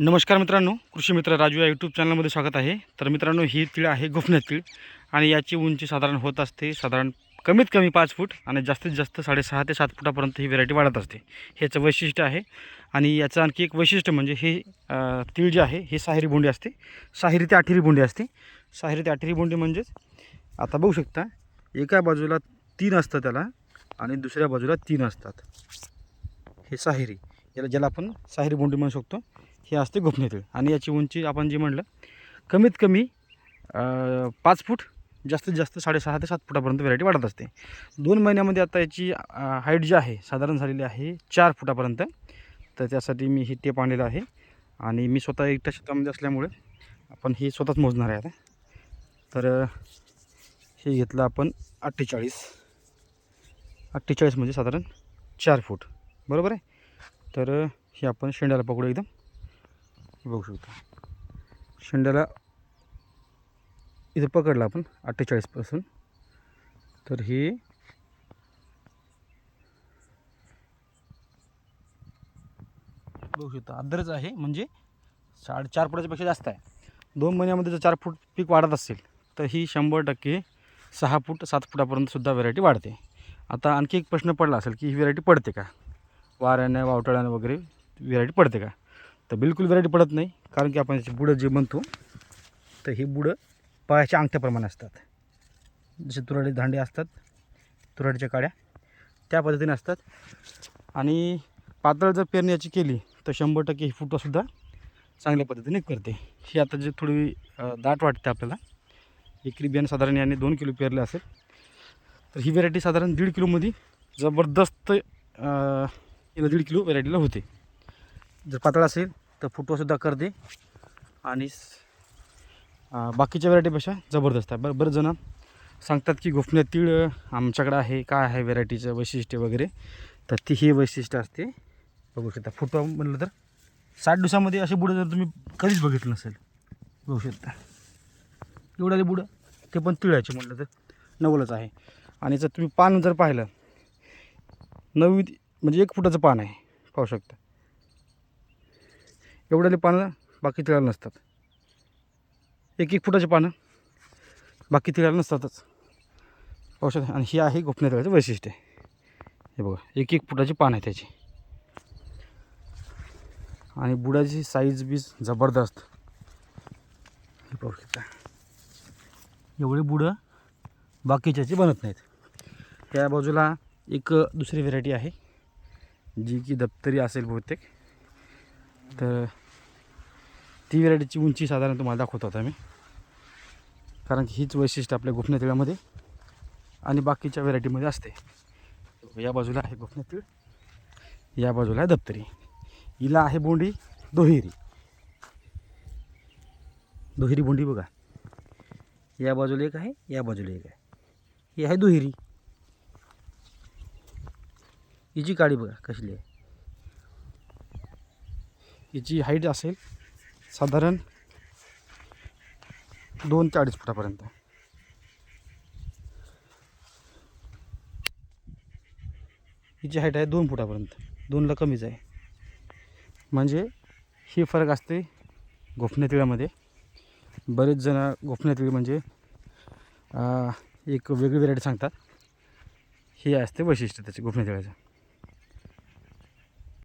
नमस्कार मित्रांनो कृषी मित्र राजू या यूट्यूब चॅनलमध्ये स्वागत आहे. तर मित्रांनो ही तीळ आहे गोफण्यात तीळ आणि याची उंची साधारण होत असते साधारण कमीत कमी पाच फूट आणि जास्तीत जास्त साडेसहा ते सात फुटापर्यंत ही व्हेरायटी वाढत असते. ह्याचं वैशिष्ट्य आहे आणि याचं आणखी एक वैशिष्ट्य म्हणजे हे तीळ जे आहे हे साहेरी बोंडी असते. साहेरी ते आठेरी बोंडी असते. साहेरी ते आठेरी बोंडी म्हणजेच आता बघू शकता एका बाजूला तीन असतं त्याला आणि दुसऱ्या बाजूला तीन असतात. हे साहेरी याला ज्याला आपण साहेरी बोंडी म्हणू शकतो. हे असते गोपनीय आणि याची उंची आपण जी म्हणलं कमीत कमी पाच फूट जास्तीत जास्त साडेसहा ते सात फुटापर्यंत व्हरायटी वाढत असते. दोन महिन्यामध्ये आता याची हाईट जी आहे साधारण झालेली आहे चार फुटापर्यंत. तर त्यासाठी मी ही टेप आणलेलं आहे. आणि मी स्वतः एकट्या शेतामध्ये असल्यामुळे आपण हे स्वतःच मोजणार आहे आता. तर हे घेतलं आपण अठ्ठेचाळीस. अठ्ठेचाळीस म्हणजे साधारण चार फूट. बरोबर आहे? तर हे आपण शेंड्याला पकडू एकदम. बघू शकता. शेंड्याला इथं पकडलं आपण अठ्ठेचाळीसपासून तर हे बघू शकता अद्दरच आहे. म्हणजे साडे चार फुटाच्यापेक्षा जास्त आहे. दोन महिन्यामध्ये जर चार फूट पीक वाढत असेल तर ही शंभर टक्के सहा फूट सात फुटापर्यंतसुद्धा व्हरायटी व्हेरायटी वाढते. आता आणखी एक प्रश्न पडला असेल की ही व्हेरायटी पडते का? वाऱ्याने वावटळ्याने वगैरे व्हेरायटी पडते का? तर बिलकुल व्हरायटी पडत नाही कारण की आपण याची बुडं जे म्हणतो तर ही बुडं पायाच्या अंगठ्याप्रमाणे असतात. जसे तुराडी धांडे असतात तुराडीच्या काड्या त्या पद्धतीने असतात. आणि पातळ जर पेरणी याची केली तर शंभर टक्के ही फुटवासुद्धा चांगल्या पद्धतीने करते. ही आता जी थोडी दाट वाटते आपल्याला एकरी बियाणं साधारण याने दोन किलो पेरले असेल तर ही व्हेरायटी साधारण दीड किलोमध्ये जबरदस्त याला दीड किलो व्हेरायटीला होते. जर पातळ असेल तर फुटवासुद्धा करते आणि स- बाकीच्या व्हरायटीपेक्षा जबरदस्त आहे. बरं बरं जण सांगतात की गोफण्या तीळ आमच्याकडं आहे. काय आहे व्हेरायटीचं वैशिष्ट्य वगैरे? तर ती ही वैशिष्ट्य असते. बघू शकता. फुटवा म्हटलं तर साठ दिवसामध्ये असे बुडं जर तुम्ही कधीच बघितलं नसेल. बघू शकता. एवढ्याले बुडं. ते पण तिळाचे म्हटलं तर नवलच आहे. आणि जर तुम्ही पान जर पाहिलं नवी म्हणजे एक फुटाचं पान आहे. पाहू शकता. एवढ्याले पानं बाकी तिळाला नसतात. एक एक फुटाचे पानं बाकी तिळाला नसतातच. औषध आणि ही आहे गोपनीय तिळाचं वैशिष्ट्य. हे बघा एक एक फुटाची पान आहे त्याची. आणि बुडाची साईज बीज जबरदस्त. हे एवढे बुडं बाकीच्याची बनत नाहीत. त्या बाजूला एक दुसरी व्हेरायटी आहे जी की दप्तरी असेल बहुतेक. तर ती व्हरायटीची उंची साधारण तुम्हाला दाखवत होता मी कारण की हीच वैशिष्ट्य आपल्या गोपनीय तिळामध्ये आणि बाकीच्या व्हेरायटीमध्ये असते. या बाजूला आहे गोपनीय तीळ या बाजूला आहे दप्तरी. हिला आहे बोंडी दोहेरी. दोहेरी बोंडी बघा. या बाजूला एक आहे या बाजूला एक आहे. ही आहे दुहेरी. हिची काळी बघा कसली आहे. हिची हाईट असेल साधारण दोन ते अडीच फुटापर्यंत. हिची हाईट आहे दोन फुटापर्यंत. दोनला कमीच आहे. म्हणजे ही फरक असते गोफण्या तिळामध्ये बरेच जण गोफण्या तिळ म्हणजे एक वेगळी व्हेरायटी सांगतात. हे असते वैशिष्ट्य त्याचे गोफण्या तिळाचं